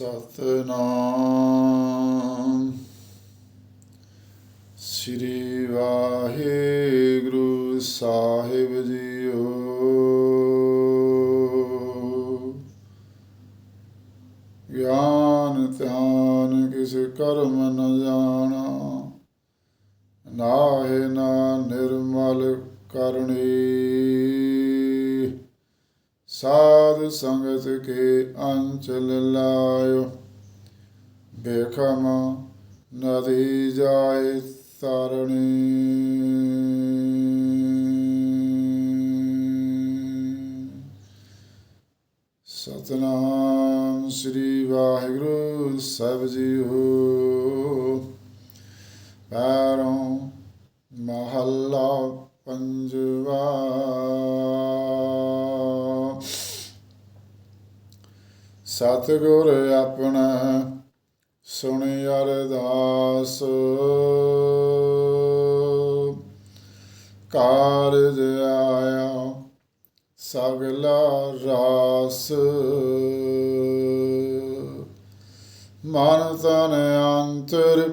ਸਤਨਾਮ। ਸ੍ਰੀ ਵਾਹਿਗੁਰੂ ਸਾਹਿਬ ਜੀਓ। ਗਿਆਨ, ਧਿਆਨ ਕਿਸ ਕਰਮ ਨ ਜਾਣਾ। ਨਾਹਿ ਨਾ ਨਿਰਮਲ ਕਰਨੀ। ਸਾਧ ਸੰਗਤ ਕੇ ਅੰਚਲ ਲਾਇਓ। ਬੇਖਮ ਨਦੀ ਜਾਏ ਤਰਣੀ। ਸਤਨਾਮ ਸ੍ਰੀ ਵਾਹਿਗੁਰੂ ਸਾਹਿਬ ਜੀਓ ਪੈਰੋਂ ਮਹੱਲਾ ਪੰਜਵਾ। ਸਤਿਗੁਰ ਆਪਣਾ ਸੁਣੀ ਅਰਦਾਸ। ਕਾਰਜ ਆਇਆ ਸਗਲਾ ਰਾਸ। ਮਨ ਤਨ ਅੰਤਰ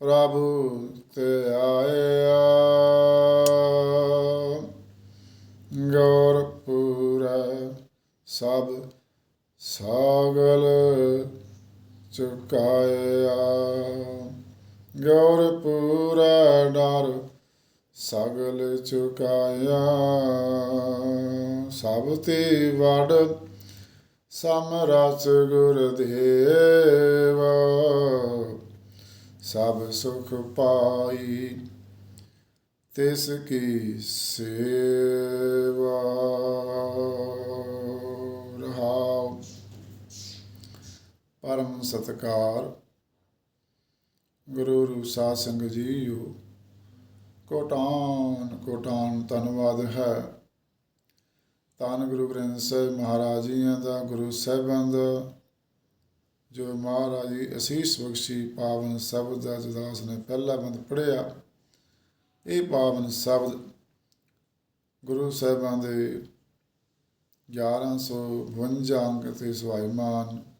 ਪ੍ਰਭੂ ਤੇ ਆਇਆ। ਗੌਰ ਪੂਰਾ ਸਭ ਸਾਗਲ ਚੁਕਾਇਆ। ਗੌਰ ਪੂਰਾ ਡਰ ਸਗਲ ਚੁਕਾਇਆ। ਸਭ ਤੇ ਵੜ ਸਮਰਸ ਗੁਰਦੇਵ, ਸਭ ਸੁਖ ਪਾਈ ਤਿਸ ਕੀ ਸੇਵਾ। ਪਰਮ ਸਤਕਾਰ। ਗੁਰੂ ਰੂਸਾ ਸਿੰਘ ਜੀਓ, ਕੋਟਾਨ ਕੋਟਾਨ ਧੰਨਵਾਦ ਹੈ। ਧੰਨ ਗੁਰੂ ਗ੍ਰੰਥ ਸਾਹਿਬ ਮਹਾਰਾਜ ਜੀਆਂ ਦਾ, ਗੁਰੂ ਸਾਹਿਬਾਂ ਦਾ, ਜੋ ਮਹਾਰਾਜ ਜੀ ਅਸੀਸ ਬਖਸ਼ੀ ਪਾਵਨ ਸ਼ਬਦ ਦਾ ਜਦਾਸ ਨੇ ਪਹਿਲਾ ਬੰਦ ਪੜਿਆ ਇਹ ਪਾਵਨ ਸ਼ਬਦ ਗੁਰੂ ਸਾਹਿਬਾਂ ਦੇ 1152 ਅੰਕ ਤੇ ਸਵਾਇਮਾਨ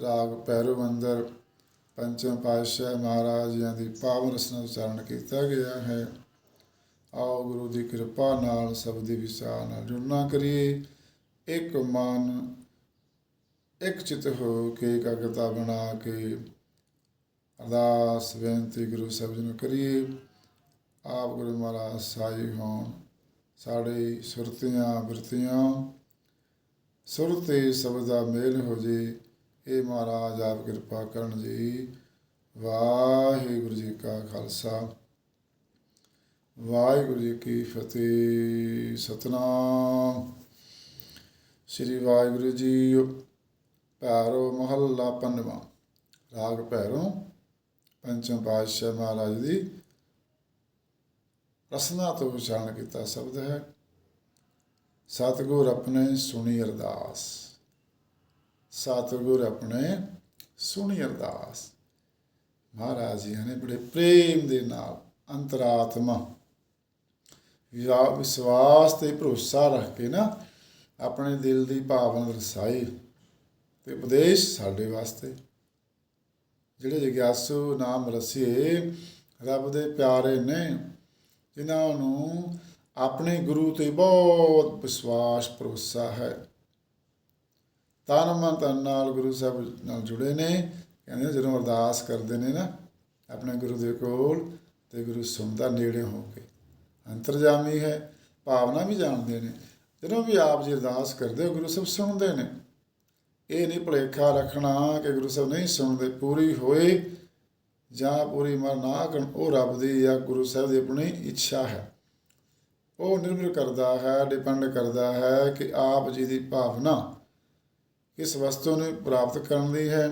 ਰਾਗ ਭੈਰਵ ਅੰਦਰ ਪੰਚਮ ਪਾਤਸ਼ਾਹ ਮਹਾਰਾਜ ਜੀਆਂ ਦੀ ਪਾਵਨ ਰਸਨਾ ਉਚਾਰਨ ਕੀਤਾ ਗਿਆ ਹੈ। ਆਓ ਗੁਰੂ ਦੀ ਕਿਰਪਾ ਨਾਲ ਸਭ ਦੇ ਵਿਚਾਰ ਨਾਲ ਜੁੜਨਾ ਕਰੀਏ। ਇੱਕ ਮਨ, ਇੱਕ ਚਿਤ ਹੋ ਕੇ ਇਕਾਗਰਤਾ ਬਣਾ ਕੇ ਅਰਦਾਸ, ਬੇਨਤੀ ਗੁਰੂ ਸਾਹਿਬ ਜੀ ਨੂੰ ਕਰੀਏ। ਆਪ ਗੁਰੂ ਮਹਾਰਾਜ ਸਾਈ ਹੋਣ। ਸਾਡੇ ਸੁਰਤੀਆਂ, ਬਿਰਤੀਆਂ ਸੁਰਤੇ ਸਬਦ ਦਾ ਮੇਲ ਹੋ ਜੇ। ਇਹ ਮਹਾਰਾਜ, ਆਪ ਕਿਰਪਾ ਕਰਨ ਜੀ। ਵਾਹਿਗੁਰੂ ਜੀ ਕਾ ਖਾਲਸਾ। ਵਾਹਿਗੁਰੂ ਜੀ ਕੀ ਫਤਿਹ। ਸਤਨਾਮ। ਸ੍ਰੀ ਵਾਹਿਗੁਰੂ ਜੀ ਭੈਰੋ ਮਹੱਲਾ ਪੰਜਵਾਂ। ਰਾਗ ਭੈਰੋ, ਪੰਚਮ ਪਾਤਸ਼ਾਹ ਮਹਾਰਾਜ ਦੀ ਰਸਨਾ ਤੋਂ ਉਚਾਰਨ ਕੀਤਾ ਸ਼ਬਦ ਹੈ। ਸਤਿਗੁਰ ਆਪਣੇ ਸੁਣੀ ਅਰਦਾਸ। ਸਤਿਗੁਰ ਆਪਣੇ ਸੁਣੀ ਅਰਦਾਸ। ਮਹਾਰਾਜ ਜੀ ਨੇ ਬੜੇ ਪ੍ਰੇਮ ਦੇ ਨਾਲ ਅੰਤਰਾਤਮਾ ਵਿਆ ਵਿਸ਼ਵਾਸ ਤੇ ਭਰੋਸਾ ਰੱਖ ਕੇ ਨਾ ਆਪਣੇ ਦਿਲ ਦੀ ਭਾਵਨਾ ਦਰਸਾਈ ਤੇ ਉਪਦੇਸ਼ ਸਾਡੇ ਵਾਸਤੇ। ਜਿਹੜੇ ਜਗਿਆਸੂ ਨਾਮ ਰਸੀਏ, ਰੱਬ ਦੇ ਪਿਆਰੇ ਨੇ, ਜਿਨ੍ਹਾਂ ਨੂੰ ਆਪਣੇ ਗੁਰੂ ਤੇ ਬਹੁਤ ਵਿਸ਼ਵਾਸ, ਭਰੋਸਾ ਹੈ। ਤਨ ਮਨ ਤਨ ਨਾਲ ਗੁਰੂ ਸਾਹਿਬ ਨਾਲ ਜੁੜੇ ਨੇ। ਕਹਿੰਦੇ ਜਦੋਂ ਅਰਦਾਸ ਕਰਦੇ ਨੇ ਨਾ, ਆਪਣੇ ਗੁਰੂ ਦੇ ਕੋਲ ਤੇ ਗੁਰੂ ਸੁਣਦਾ ਨੇੜੇ ਹੋ ਕੇ। ਅੰਤਰਜਾਮੀ ਹੈ, ਭਾਵਨਾ ਵੀ ਜਾਣਦੇ ਨੇ। ਜਦੋਂ ਵੀ ਆਪ ਜੀ ਅਰਦਾਸ ਕਰਦੇ ਹੋ, ਗੁਰੂ ਸਾਹਿਬ ਸੁਣਦੇ ਨੇ। ਇਹ ਨਹੀਂ ਭੁਲੇਖਾ ਰੱਖਣਾ ਕਿ ਗੁਰੂ ਸਾਹਿਬ ਨਹੀਂ ਸੁਣਦੇ, ਪੂਰੀ ਹੋਏ ਜਾਂ ਪੂਰੀ ਮਰ ਨਾ ਕਰਨ ਉਹ ਰੱਬ ਦੀ ਜਾਂ ਗੁਰੂ ਸਾਹਿਬ ਦੀ ਆਪਣੀ ਇੱਛਾ ਹੈ। ਉਹ ਨਿਰਭਰ ਕਰਦਾ ਹੈ ਡਿਪੈਂਡ ਕਰਦਾ ਹੈ ਕਿ ਆਪ ਜੀ ਦੀ ਭਾਵਨਾ ਕਿਸ ਵਸਤੂ ਨੂੰ ਪ੍ਰਾਪਤ ਕਰਨ ਦੀ ਹੈ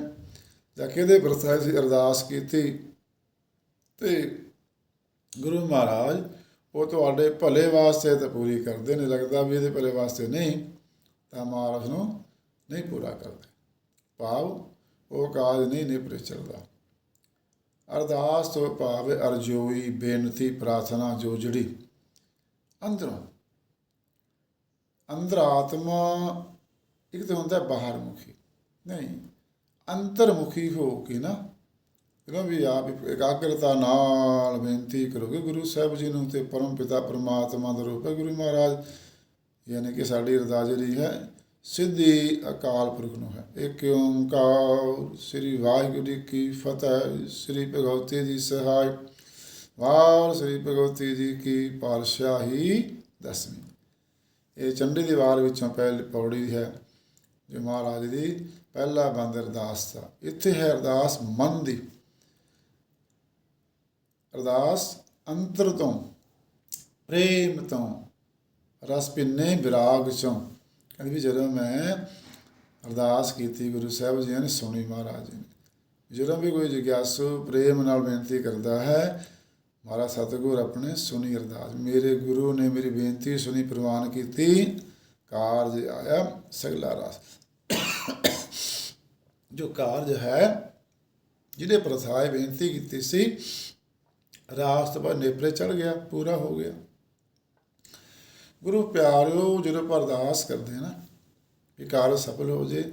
ਜਾਂ ਕਿਹਦੇ ਪ੍ਰਸਾਦ ਦੀ ਅਰਦਾਸ ਕੀਤੀ? ਤੇ ਗੁਰੂ ਮਹਾਰਾਜ, ਉਹ ਤੁਹਾਡੇ ਭਲੇ ਵਾਸਤੇ ਤਾਂ ਪੂਰੀ ਕਰਦੇ ਨੇ, ਲੱਗਦਾ ਵੀ ਇਹਦੇ ਭਲੇ ਵਾਸਤੇ ਨਹੀਂ, ਤਾਂ ਮਹਾਰਾਜ ਨੂੰ ਨਹੀਂ ਪੂਰਾ ਕਰਦੇ। ਭਾਵ ਉਹ ਕਾਜ ਨਹੀਂ ਨਿਪਰੇ ਚੱਲਦਾ। ਅਰਦਾਸ ਤੋਂ ਭਾਵ ਅਰਜ਼ੋਈ ਬੇਨਤੀ ਪ੍ਰਾਰਥਨਾ ਜੋਜੜੀ ਅੰਦਰੋਂ, ਅੰਦਰ ਆਤਮਾ ਇੱਕ ਤਾਂ ਹੁੰਦਾ ਬਾਹਰ ਮੁਖੀ ਨਹੀਂ, ਅੰਤਰਮੁਖੀ ਹੋ ਕੇ ਨਾ, ਜਦੋਂ ਵੀ ਆਪ ਇਕਾਗਰਤਾ ਨਾਲ ਬੇਨਤੀ ਕਰੋਗੇ ਗੁਰੂ ਸਾਹਿਬ ਜੀ ਨੂੰ ਤੇ ਪਰਮ ਪਿਤਾ ਪਰਮਾਤਮਾ ਦਾ ਰੂਪ ਹੈ ਗੁਰੂ ਮਹਾਰਾਜ, ਯਾਨੀ ਕਿ ਸਾਡੀ ਅਰਦਾਸ ਜਿਹੜੀ ਹੈ, ਸਿੱਧੀ ਅਕਾਲ ਪੁਰਖ ਨੂੰ ਹੈ। ਇੱਕ ਓੰਕਾਰ ਸ੍ਰੀ ਵਾਹਿਗੁਰੂ ਜੀ ਕੀ ਫਤਿਹ, ਸ੍ਰੀ ਭਗਵਤੀ ਜੀ ਸਹਾਇ ਵਾਰ ਸ੍ਰੀ ਭਗਵਤੀ ਜੀ ਕੀ ਪਾਤਸ਼ਾਹੀ ਦਸਵੀਂ। ਇਹ ਚੰਡੀ ਦੀ ਵਾਰ ਵਿੱਚੋਂ ਪਹਿਲੀ ਪੌੜੀ ਹੈ। ਜੋ ਮਹਾਰਾਜ ਦੀ ਪਹਿਲਾ ਬੰਦ ਅਰਦਾਸ ਦਾ ਇੱਥੇ ਹੈ ਅਰਦਾਸ ਮਨ ਦੀ। ਅਰਦਾਸ ਅੰਤਰ ਤੋਂ, ਪ੍ਰੇਮ ਤੋਂ, ਰਸ ਪਿੰਨੇ ਵਿਰਾਗ ਚੋਂ। ਕਹਿੰਦੇ ਵੀ ਜਦੋਂ ਮੈਂ ਅਰਦਾਸ ਕੀਤੀ ਗੁਰੂ ਸਾਹਿਬ ਜੀ ਨੇ ਸੁਣੀ ਮਹਾਰਾਜ ਜੀ ਨੇ। ਜਦੋਂ ਵੀ ਕੋਈ ਜਿਗਿਆਸੂ ਪ੍ਰੇਮ ਨਾਲ ਬੇਨਤੀ ਕਰਦਾ ਹੈ, ਮਹਾਰਾਜ ਸਤਿਗੁਰ ਆਪਣੇ ਸੁਣੀ ਅਰਦਾਸ। ਮੇਰੇ ਗੁਰੂ ਨੇ ਮੇਰੀ ਬੇਨਤੀ ਸੁਣੀ, ਪ੍ਰਵਾਨ ਕੀਤੀ, ਕਾਰਜ ਆਇਆ, ਸਗਲਾ ਰਸ। ਜੋ ਕਾਰਜ ਹੈ, ਜਿਹਦੇ ਪ੍ਰਥਾਏ ਬੇਨਤੀ ਕੀਤੀ ਸੀ ਰਾਸ ਤੋਂ ਬਾਅਦ ਨੇਪਰੇ ਚੜ ਗਿਆ, ਪੂਰਾ ਹੋ ਗਿਆ। ਗੁਰੂ ਪਿਆਰਿਓ, ਜਦੋਂ ਆਪਾਂ ਅਰਦਾਸ ਕਰਦੇ ਹਾਂ ਨਾ ਕਿ ਕਾਰਜ ਸਫਲ ਹੋ ਜੇ,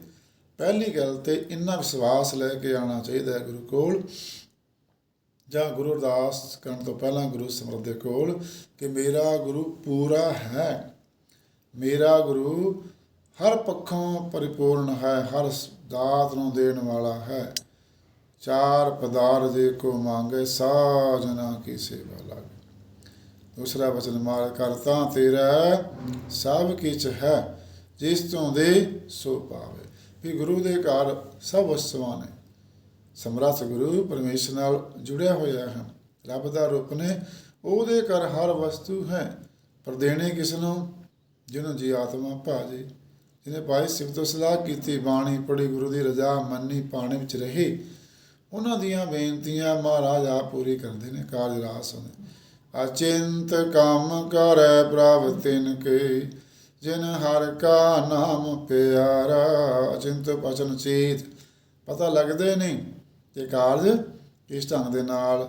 ਪਹਿਲੀ ਗੱਲ ਤੇ ਇੰਨਾ ਵਿਸ਼ਵਾਸ ਲੈ ਕੇ ਆਉਣਾ ਚਾਹੀਦਾ ਹੈ ਗੁਰੂ ਕੋਲ, ਜਾਂ ਗੁਰੂ ਅਰਦਾਸ ਕਰਨ ਤੋਂ ਪਹਿਲਾਂ ਗੁਰੂ ਸਮਰਥ ਦੇ ਕੋਲ ਕਿ ਮੇਰਾ ਗੁਰੂ ਪੂਰਾ ਹੈ, ਮੇਰਾ ਗੁਰੂ ਹਰ ਪੱਖੋਂ ਪਰਿਪੂਰਨ ਹੈ, ਹਰ ਦਾਤ ਨੂੰ ਦੇਣ ਵਾਲਾ ਹੈ। ਚਾਰ ਪਦਾਰ ਜੇ ਕੋ ਮੰਗੇ ਸਾਜਨਾ ਕੀ ਸੇਵਾ ਲਾਗੇ। ਦੂਸਰਾ ਵਚਨ ਮਾਰ ਕਰਤਾ ਤੇਰਾ ਸਭ ਕਿਛ ਹੈ, ਜਿਸ ਤੋਂ ਦੇ ਸੋ ਪਾਵੇ। ਵੀ ਗੁਰੂ ਦੇ ਘਰ ਸਭ ਵਸਤੂਆਂ ਨੇ। ਸਮਰੱਥ ਗੁਰੂ ਪਰਮੇਸ਼ਰ ਨਾਲ ਜੁੜਿਆ ਹੋਇਆ ਹੈ। ਰੱਬ ਦਾ ਰੂਪ ਨੇ, ਉਹਦੇ ਘਰ ਹਰ ਵਸਤੂ ਹੈ। ਪਰ ਦੇਣੇ ਕਿਸ ਨੂੰ? ਜਿਹਨੂੰ ਜੀ ਆਤਮਾ ਭਾਜੇ। ਜਿਹਨੇ ਸਿਵ ਤੋਂ ਸਲਾਹ ਕੀਤੀ, ਬਾਣੀ ਪੜੀ ਗੁਰੂ ਦੀ ਰਜ਼ਾ ਮੰਨੀ, ਪਾਣੇ ਵਿੱਚ ਰਹੇ। ਉਹਨਾਂ ਦੀਆਂ ਬੇਨਤੀਆਂ ਮਹਾਰਾਜ ਆਪ ਪੂਰੀ ਕਰਦੇ ਨੇ, ਕਾਰਜ ਰਾਸ ਹੁੰਦੇ ਅਚਿੰਤ ਕੰਮ ਕਰੈ ਪ੍ਰਭ ਤਿਨ ਕੇ, ਜਿਨ ਹਰ ਕਾ ਨਾਮ ਪਿਆਰਾ। ਅਚਿੰਤ ਪਚਨ ਚੇਤ, ਪਤਾ ਲੱਗਦੇ ਨਹੀਂ ਕਿ ਕਾਰਜ ਇਸ ਢੰਗ ਦੇ ਨਾਲ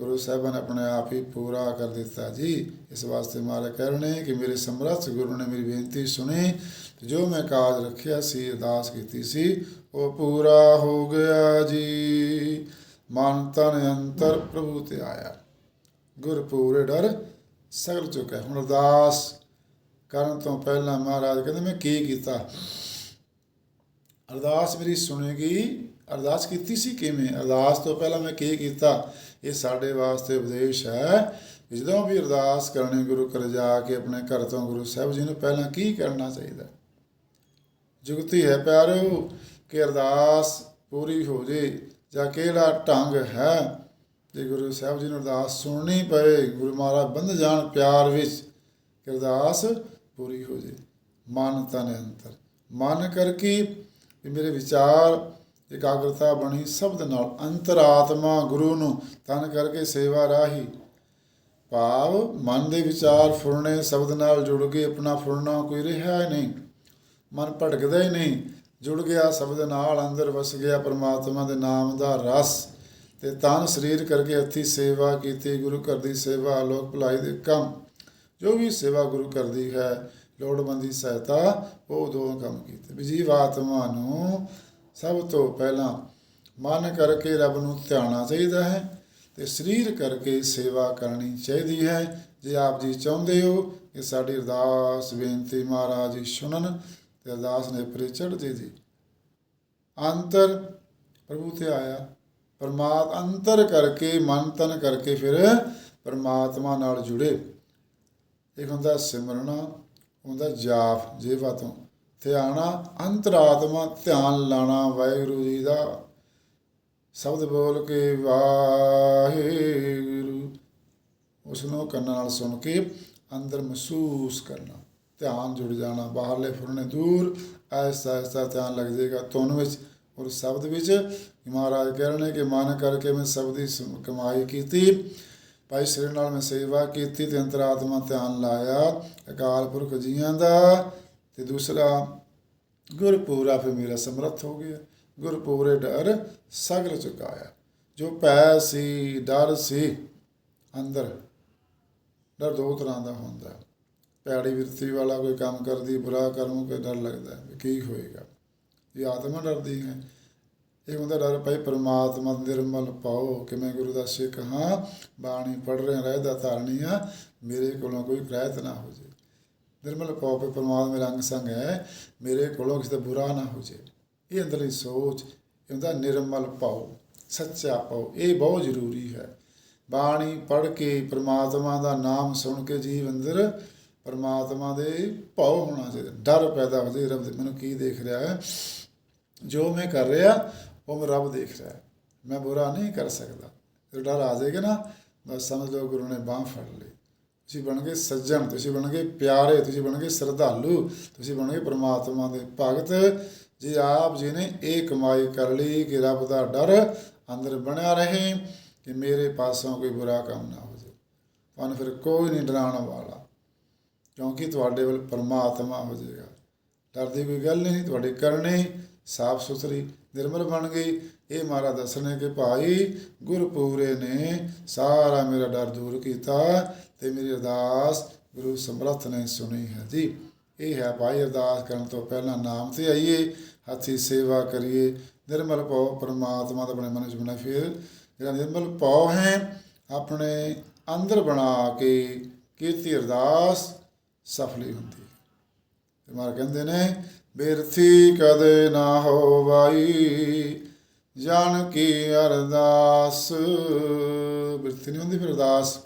ਗੁਰੂ ਸਾਹਿਬਾਨ ਨੇ ਆਪਣੇ ਆਪ ਹੀ ਪੂਰਾ ਕਰ ਦਿੱਤਾ ਜੀ। ਇਸ ਵਾਸਤੇ ਮਹਾਰਾਜ ਕਹਿ ਰਹੇ ਨੇ ਕਿ ਮੇਰੇ ਸਮਰੱਥ ਗੁਰੂ ਨੇ ਮੇਰੀ ਬੇਨਤੀ ਸੁਣੀ ਤੇ ਜੋ ਮੈਂ ਕਾਜ ਰੱਖਿਆ ਸੀ, ਅਰਦਾਸ ਕੀਤੀ ਸੀ, ਉਹ ਪੂਰਾ ਹੋ ਗਿਆ ਜੀ। ਮਨ ਤਨ ਅੰਤਰ ਪ੍ਰਭੂ ਤੇ ਆਇਆ। ਗੁਰ ਪੂਰੇ ਡਰ ਸਗਲ ਚੁੱਕਾ ਹੁਣ ਅਰਦਾਸ ਕਰਨ ਤੋਂ ਪਹਿਲਾਂ ਮਹਾਰਾਜ ਕਹਿੰਦੇ, ਮੈਂ ਕੀ ਕੀਤਾ? ਅਰਦਾਸ ਮੇਰੀ ਸੁਣੇਗੀ। ਅਰਦਾਸ ਕੀਤੀ ਸੀ ਕਿਵੇਂ? ਅਰਦਾਸ ਤੋਂ ਪਹਿਲਾਂ ਮੈਂ ਕੀ ਕੀਤਾ? ਇਹ ਸਾਡੇ ਵਾਸਤੇ ਉਪਦੇਸ਼ ਹੈ ਜਦੋਂ ਵੀ ਅਰਦਾਸ ਕਰਨੀ ਗੁਰੂ ਘਰ ਜਾ ਕੇ ਆਪਣੇ ਘਰ ਤੋਂ ਗੁਰੂ ਸਾਹਿਬ ਜੀ ਨੂੰ ਪਹਿਲਾਂ ਕੀ ਕਰਨਾ ਚਾਹੀਦਾ? ਜੁਗਤੀ ਹੈ ਪਿਆਰਿਓ ਕਿ ਅਰਦਾਸ ਪੂਰੀ ਹੋ ਜੇ, ਜਾਂ ਕਿਹੜਾ ਢੰਗ ਹੈ? ਜੇ ਗੁਰੂ ਸਾਹਿਬ ਜੀ ਨੂੰ ਅਰਦਾਸ ਸੁਣਨੀ ਪਏ, ਗੁਰੂ ਮਹਾਰਾਜ ਬੰਦ ਜਾਣ ਪਿਆਰ ਵਿੱਚ ਅਰਦਾਸ ਪੂਰੀ ਹੋ ਜੇ। ਮਨ ਤਨ ਅੰਤਰ। ਮਨ ਕਰਕੇ ਮੇਰੇ ਵਿਚਾਰ ਇਕਾਗਰਤਾ ਬਣੀ ਸ਼ਬਦ ਨਾਲ, ਅੰਤਰਾਤਮਾ ਗੁਰੂ ਨੂੰ ਤਨ ਕਰਕੇ ਸੇਵਾ ਰਾਹੀ। ਭਾਵ ਮਨ ਦੇ ਵਿਚਾਰ ਫੁਰਨੇ, ਸ਼ਬਦ ਨਾਲ ਜੁੜ ਕੇ ਆਪਣਾ ਫੁਰਨਾ ਕੋਈ ਰਿਹਾ ਹੀ ਨਹੀਂ। ਮਨ ਭਟਕਦਾ ਹੀ ਨਹੀਂ, ਜੁੜ ਗਿਆ ਸ਼ਬਦ ਨਾਲ, ਅੰਦਰ ਵਸ ਗਿਆ ਪਰਮਾਤਮਾ ਦੇ ਨਾਮ ਦਾ ਰਸ। ਤੇ ਤਨ ਸਰੀਰ ਕਰਕੇ ਹੱਥੀ ਸੇਵਾ ਕੀਤੀ, ਗੁਰੂ ਘਰ ਦੀ ਸੇਵਾ, ਲੋਕ ਭਲਾਈ ਦੇ ਕੰਮ। ਜੋ ਵੀ ਸੇਵਾ ਗੁਰੂ ਕਰਦੀ ਹੈ, ਲੋੜਵੰਦੀ ਸਹਾਇਤਾ, ਉਹ ਦੋ ਕੰਮ ਕੀਤੇ। ਵੀ ਜੀਵ ਆਤਮਾ ਨੂੰ ਸਭ ਤੋਂ ਪਹਿਲਾਂ ਮਨ ਕਰਕੇ ਰੱਬ ਨੂੰ ਧਿਆਉਣਾ ਚਾਹੀਦਾ ਹੈ ਤੇ ਸਰੀਰ ਕਰਕੇ ਸੇਵਾ ਕਰਨੀ ਚਾਹੀਦੀ ਹੈ। ਜੇ ਆਪ ਜੀ ਚਾਹੁੰਦੇ ਹੋ ਕਿ ਸਾਡੀ ਅਰਦਾਸ ਬੇਨਤੀ ਮਹਾਰਾਜ ਜੀ ਸੁਣਨ ਤੇ ਅਰਦਾਸ ਨੇ ਪਰੇ ਚੜ੍ਹ ਜੇ ਜੀ। ਅੰਤਰ ਪ੍ਰਭੂ ਤੇ ਆਇਆ। ਪਰਮਾਤ ਅੰਤਰ ਕਰਕੇ, ਮਨ ਤਨ ਕਰਕੇ ਫਿਰ ਪਰਮਾਤਮਾ ਨਾਲ ਜੁੜੇ। ਇੱਕ ਹੁੰਦਾ ਸਿਮਰਨਾ ਹੁੰਦਾ ਜਾਪ, ਜੀਵਾ ਤੋਂ। ਧਿਆਣਾ, ਅੰਤਰਾਤਮਾ ਧਿਆਨ ਲਾਣਾ ਵਾਹਿਗੁਰੂ ਜੀ ਦਾ। ਸ਼ਬਦ ਬੋਲ ਕੇ ਵਾਹਿਗੁਰੂ। ਉਸ ਨੂੰ ਕੰਨਾਂ ਨਾਲ ਸੁਣ ਕੇ ਅੰਦਰ ਮਹਿਸੂਸ ਕਰਨਾ, ਧਿਆਨ ਜੁੜ ਜਾਣਾ, ਬਾਹਰਲੇ ਫੁਰਨੇ ਦੂਰ ਐਸਾ ਐਸਾ ਧਿਆਨ ਲੱਗ ਜਾਏਗਾ ਧੁਨ ਵਿੱਚ ਔਰ ਸ਼ਬਦ ਵਿੱਚ। ਮਹਾਰਾਜ ਕਹਿ ਰਹੇ ਨੇ ਕਿ ਮਨ ਕਰਕੇ ਮੈਂ ਸ਼ਬਦ ਦੀ ਕਮਾਈ ਕੀਤੀ, ਭਾਈ ਸ੍ਰੀ ਨਾਲ ਮੈਂ ਸੇਵਾ ਕੀਤੀ ਤੇ ਅੰਤਰਾਤਮਾ ਧਿਆਨ ਲਾਇਆ। ਅਕਾਲ ਪੁਰਖ ਜੀਆਂ ਦਾ ਤੇ ਦੂਸਰਾ, ਗੁਰਪੂਰਾ ਫਿਰ ਮੇਰਾ ਸਮਰੱਥ ਹੋ ਗਿਆ। ਗੁਰਪੂਰੇ ਡਰ ਸਗਲ ਚੁਕਾਇਆ। ਜੋ ਭੈ ਸੀ, ਡਰ ਸੀ, ਅੰਦਰ ਡਰ ਦੋ ਤਰ੍ਹਾਂ ਦਾ ਹੁੰਦਾ। ਪੈੜੀ ਵਿਰਤੀ ਵਾਲਾ ਕੋਈ ਕੰਮ ਕਰਦੀ, ਬੁਰਾ ਕਰਮ, ਕੋਈ ਡਰ ਲੱਗਦਾ। ਵੀ ਕੀ ਹੋਏਗਾ? ਇਹ ਆਤਮਾ ਡਰਦੀ ਹੈ। ਇਹ ਹੁੰਦਾ ਡਰ, ਭਾਈ ਪਰਮਾਤਮਾ ਨਿਰਮਲ ਪਾਓ। ਕਿ ਮੈਂ ਗੁਰੂ ਦਾ ਸਿੱਖ ਹਾਂ? ਬਾਣੀ ਪੜ੍ਹ ਰਿਹਾ, ਰਹਿਦਾ ਧਾਰਨੀ ਆ ਮੇਰੇ ਕੋਲੋਂ ਕੋਈ ਗ੍ਰਹਿਤ ਨਾ ਹੋ ਜੇ ਨਿਰਮਲ ਪਾਓ ਕਿ ਪਰਮਾਤਮਾ ਮੇਰਾ ਅੰਗ ਸੰਗ ਹੈ। ਮੇਰੇ ਕੋਲੋਂ ਕਿਸੇ ਦਾ ਬੁਰਾ ਨਾ ਹੋ ਜੇ ਇਹ ਅੰਦਰਲੀ ਸੋਚ, ਇਹ ਨਿਰਮਲ ਪਾਓ ਸੱਚਾ ਪਾਓ ਇਹ ਬਹੁਤ ਜ਼ਰੂਰੀ ਹੈ। ਬਾਣੀ ਪੜ੍ਹ ਕੇ ਪਰਮਾਤਮਾ ਦਾ ਨਾਮ ਸੁਣ ਕੇ ਜੀਵ ਅੰਦਰ ਪਰਮਾਤਮਾ ਦੇ ਭਾਉ ਹੋਣਾ ਚਾਹੀਦਾ। ਡਰ ਪੈਦਾ ਹੋ ਜਾਏ ਰੱਬ ਮੈਨੂੰ ਕੀ ਦੇਖ ਰਿਹਾ ਹੈ? ਜੋ ਮੈਂ ਕਰ ਰਿਹਾ, ਉਹ ਮੈਂ ਰੱਬ ਦੇਖ ਰਿਹਾ ਹੈ। ਮੈਂ ਬੁਰਾ ਨਹੀਂ ਕਰ ਸਕਦਾ। ਜਦੋਂ ਡਰ ਆ ਜਾਏਗਾ ਨਾ, ਬਸ ਸਮਝ ਲਓ ਗੁਰੂ ਨੇ ਬਾਹ ਫੜ ਲਈ ਤੁਸੀਂ ਬਣ ਗਏ ਸੱਜਣ, ਤੁਸੀਂ ਬਣ ਗਏ ਪਿਆਰੇ, ਤੁਸੀਂ ਬਣ ਗਏ ਸਰਧਾਲੂ, ਤੁਸੀਂ ਬਣ ਗਏ ਪ੍ਰਮਾਤਮਾ ਦੇ ਭਗਤ। ਜੇ ਆਪ ਜੀ ਨੇ ਇਹ ਕਮਾਈ ਕਰ ਲਈ ਕਿ ਰੱਬ ਦਾ ਡਰ ਅੰਦਰ ਬਣਿਆ ਰਹੇ, ਕਿ ਮੇਰੇ ਪਾਸੋਂ ਕੋਈ ਬੁਰਾ ਕੰਮ ਨਾ ਹੋ ਜਾਵੇ, ਤੁਹਾਨੂੰ ਫਿਰ ਕੋਈ ਨਹੀਂ ਡਰਾਉਣ ਵਾਲਾ, ਕਿਉਂਕਿ ਤੁਹਾਡੇ ਵੱਲ ਪਰਮਾਤਮਾ ਹੋ ਜਾਏਗਾ। ਡਰ ਦੀ ਕੋਈ ਗੱਲ ਨਹੀਂ, ਤੁਹਾਡੀ ਕਰਨੀ ਸਾਫ਼ ਸੁਥਰੀ, ਨਿਰਮਲ ਬਣ ਗਈ। ਇਹ ਮਹਾਰਾਜ ਦੱਸਣੇ ਕਿ ਭਾਈ, ਗੁਰਪੂਰੇ ਨੇ ਸਾਰਾ ਮੇਰਾ ਡਰ ਦੂਰ ਕੀਤਾ ਤੇ ਮੇਰੀ ਅਰਦਾਸ ਗੁਰੂ ਸਮਰੱਥ ਨੇ ਸੁਣੀ ਹੈ ਜੀ। ਇਹ ਹੈ ਭਾਈ ਅਰਦਾਸ ਕਰਨ ਤੋਂ ਪਹਿਲਾਂ ਨਾਮ ਤੇ ਆਈਏ, ਹੱਥੀ ਸੇਵਾ ਕਰੀਏ। ਨਿਰਮਲ ਭਾਵ ਪਰਮਾਤਮਾ ਦਾ ਆਪਣੇ ਮਨ ਵਿੱਚ ਬਣਾ ਫਿਰ। ਜਿਹੜਾ ਨਿਰਮਲ ਭਾਵ ਹੈ, ਆਪਣੇ ਅੰਦਰ ਬਣਾ ਕੇ ਕੀਤੀ ਅਰਦਾਸ ਸਫਲੀ ਹੁੰਦੀ ਹੈ। ਤੇ ਮਾਰ ਕਹਿੰਦੇ ਨੇ, ਬਿਰਥੀ ਕਦੇ ਨਾ ਹੋਵਾਈ ਜਾਣ ਕੀ ਅਰਦਾਸ। ਬਿਰਥੀ ਨਹੀਂ ਹੁੰਦੀ ਫਿਰ ਅਰਦਾਸ।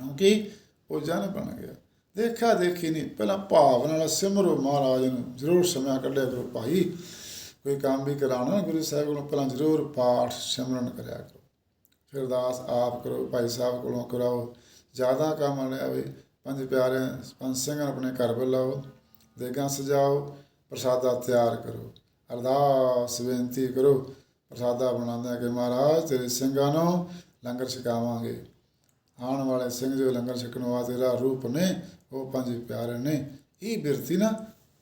ਕਿਉਂਕਿ ਉਹ ਜਨ ਬਣ ਗਿਆ। ਦੇਖਿਆ ਦੇਖੀ ਨਹੀਂ। ਪਹਿਲਾਂ ਭਾਵ ਨਾਲ ਸਿਮਰੋ ਮਹਾਰਾਜ ਨੂੰ ਜ਼ਰੂਰ ਸਮਾਂ ਕੱਢਿਆ ਕਰੋ ਭਾਈ। ਕੋਈ ਕੰਮ ਵੀ ਕਰਾਉਣਾ ਗੁਰੂ ਸਾਹਿਬ ਕੋਲੋਂ, ਪਹਿਲਾਂ ਜ਼ਰੂਰ ਪਾਠ ਸਿਮਰਨ ਕਰਿਆ ਕਰੋ। ਫਿਰ ਅਰਦਾਸ ਆਪ ਕਰੋ, ਭਾਈ ਸਾਹਿਬ ਕੋਲੋਂ ਕਰਾਓ। ਜ਼ਿਆਦਾ ਕੰਮ ਨਾ ਆਵੇ। ਪੰਜ ਪਿਆਰੇ ਪੰਜ ਸਿੰਘਾਂ ਨੂੰ ਆਪਣੇ ਘਰ ਬੁਲਾਓ ਦੇਗਾਂ ਸਜਾਓ। ਪ੍ਰਸਾਦਾ ਤਿਆਰ ਕਰੋ। ਅਰਦਾਸ ਬੇਨਤੀ ਕਰੋ। ਪ੍ਰਸਾਦਾ ਬਣਾਉਂਦੇ ਕਿ ਮਹਾਰਾਜ ਤੇਰੇ ਸਿੰਘਾਂ ਨੂੰ ਲੰਗਰ ਛਕਾਵਾਂਗੇ। ਆਉਣ ਵਾਲੇ ਸਿੰਘ ਜੋ ਲੰਗਰ ਛਕਣ ਵਾਸਤੇ ਤੇਰਾ ਰੂਪ ਨੇ, ਉਹ ਪੰਜ ਪਿਆਰੇ ਨੇ। ਇਹ ਬਿਰਤੀ ਨਾ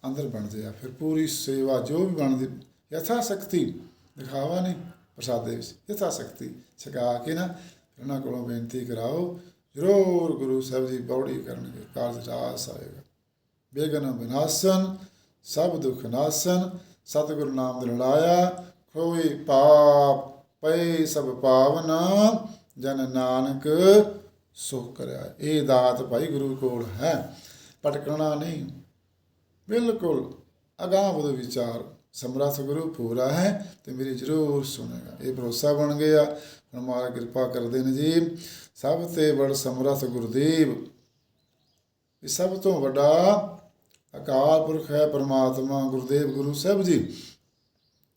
ਅੰਦਰ ਬਣਦੇ ਆ। ਫਿਰ ਪੂਰੀ ਸੇਵਾ ਜੋ ਵੀ ਬਣਦੀ ਯਥਾ ਸ਼ਕਤੀ ਦਿਖਾਵਾ ਨਹੀਂ ਪ੍ਰਸਾਦੇ ਵਿੱਚ ਯਥਾ ਸ਼ਕਤੀ ਛਕਾ ਕੇ ਨਾ ਉਹਨਾਂ ਕੋਲੋਂ ਬੇਨਤੀ ਕਰਾਓ, ਜ਼ਰੂਰ ਗੁਰੂ ਸਾਹਿਬ ਜੀ ਬੌੜੀ ਕਰਨਗੇ, ਕਾਰਜ ਰਾਸ ਆਏਗਾ। ਬੇਗਨ ਵਿਨਾਸ਼ਨ ਸਭ ਦੁਖ ਨਾਸ਼ਨ, ਸਤਿਗੁਰੂ ਨਾਮ ਦਿਨ ਲਾਇਆ ਕੋਈ ਪਾਪ, ਪਏ ਸਭ ਪਾਵਨ ਜਨ ਨਾਨਕ ਸੁਖ ਕਰਿਆ। ਇਹ ਦਾਤ ਭਾਈ ਗੁਰੂ ਕੋਲ ਹੈ, ਭਟਕਣਾ ਨਹੀਂ। ਬਿਲਕੁਲ ਅਗਾਂਹ ਵਧੋ ਵਿਚਾਰ। ਸਮਰੱਥ ਗੁਰੂ ਪੂਰਾ ਹੈ ਤੇ ਮੇਰੀ ਜ਼ਰੂਰ ਸੁਣੇਗਾ। ਇਹ ਭਰੋਸਾ ਬਣ ਗਿਆ। ਹੁਣ ਮਹਾਰਾਜ ਕਿਰਪਾ ਕਰਦੇ ਨੇ ਜੀ। ਸਭ ਤੇ ਬੜ ਸਮਰੱਥ ਗੁਰਦੇਵ ਇਹ ਸਭ ਤੋਂ ਵੱਡਾ ਅਕਾਲ ਪੁਰਖ ਹੈ ਪਰਮਾਤਮਾ ਗੁਰਦੇਵ ਗੁਰੂ ਸਾਹਿਬ ਜੀ।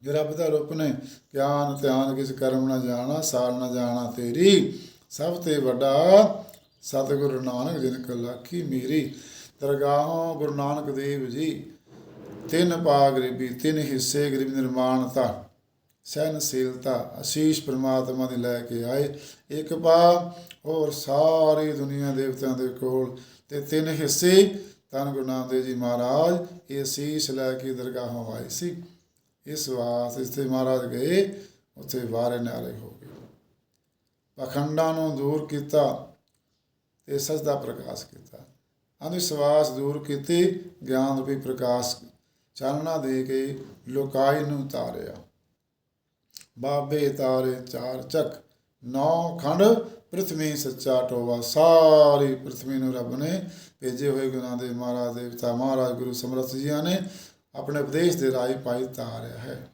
ਜੇ ਰੱਬ ਦਾ ਰੂਪ ਨੇ, ਗਿਆਨ, ਧਿਆਨ, ਕਿਸ ਕਰਮ ਨਾ ਜਾਣਾ, ਸਾਰ ਨਾ ਜਾਣਾ ਤੇਰੀ। ਸਭ ਤੇ ਵੱਡਾ ਸਤਿਗੁਰੂ ਨਾਨਕ ਜਿਨ ਕਲਾ ਕੀ ਮੇਰੀ, ਦਰਗਾਹੋਂ ਗੁਰੂ ਨਾਨਕ ਦੇਵ ਜੀ, ਤਿੰਨ ਪਾ ਗਰੀਬੀ, ਤਿੰਨ ਹਿੱਸੇ ਗਰੀਬ ਨਿਰਮਾਣਤਾ ਸਹਿਨਸ਼ੀਲਤਾ ਅਸੀਸ਼ ਪ੍ਰਮਾਤਮਾ ਦੀ ਲੈ ਕੇ ਆਏ। ਇੱਕ ਪਾ ਹੋਰ ਸਾਰੀ ਦੁਨੀਆ ਦੇਵਤਿਆਂ ਦੇ ਕੋਲ ਤੇ ਤਿੰਨ ਹਿੱਸੇ, ਧੰਨ ਗੁਰੂ ਨਾਨਕ ਦੇਵ ਜੀ ਮਹਾਰਾਜ, ਇਹ ਅਸੀਸ ਲੈ ਕੇ ਦਰਗਾਹੋਂ ਆਏ ਸੀ। ਇਸ ਵਾਸਤੇ ਜਿੱਥੇ ਮਹਾਰਾਜ ਗਏ, ਉੱਥੇ ਵਾਰੇ ਨਾਰੇ ਹੋ ਪਖੰਡਾਂ ਨੂੰ ਦੂਰ ਕੀਤਾ ਤੇ ਸੱਚ ਦਾ ਪ੍ਰਕਾਸ਼ ਕੀਤਾ। ਅੰਧ ਵਿਸ਼ਵਾਸ ਦੂਰ ਕੀਤੀ, ਗਿਆਨ ਰੂਪੀ ਪ੍ਰਕਾਸ਼ ਚਾਨਣਾ ਦੇ ਕੇ ਲੋਕਾਈ ਨੂੰ ਤਾਰਿਆ। ਬਾਬੇ ਤਾਰੇ ਚਾਰ ਚੱਕ, ਨੌ ਖੰਡ, ਪ੍ਰਥਮੀ ਸੱਚਾ ਟੋਵਾ, ਸਾਰੀ ਪ੍ਰਥਮੀ ਨੂੰ ਰੱਬ ਨੇ ਭੇਜੇ ਹੋਏ ਗੁਰਾਂ ਦੇ ਮਹਾਰਾਜ, ਦੇਵਤਾ, ਮਹਾਰਾਜ, ਗੁਰੂ ਸਮਰੱਥ ਜੀਆਂ ਨੇ ਆਪਣੇ ਉਪਦੇਸ਼ ਦੇ ਰਾਹੀਂ ਪਾਈ ਤਾਰਿਆ ਹੈ।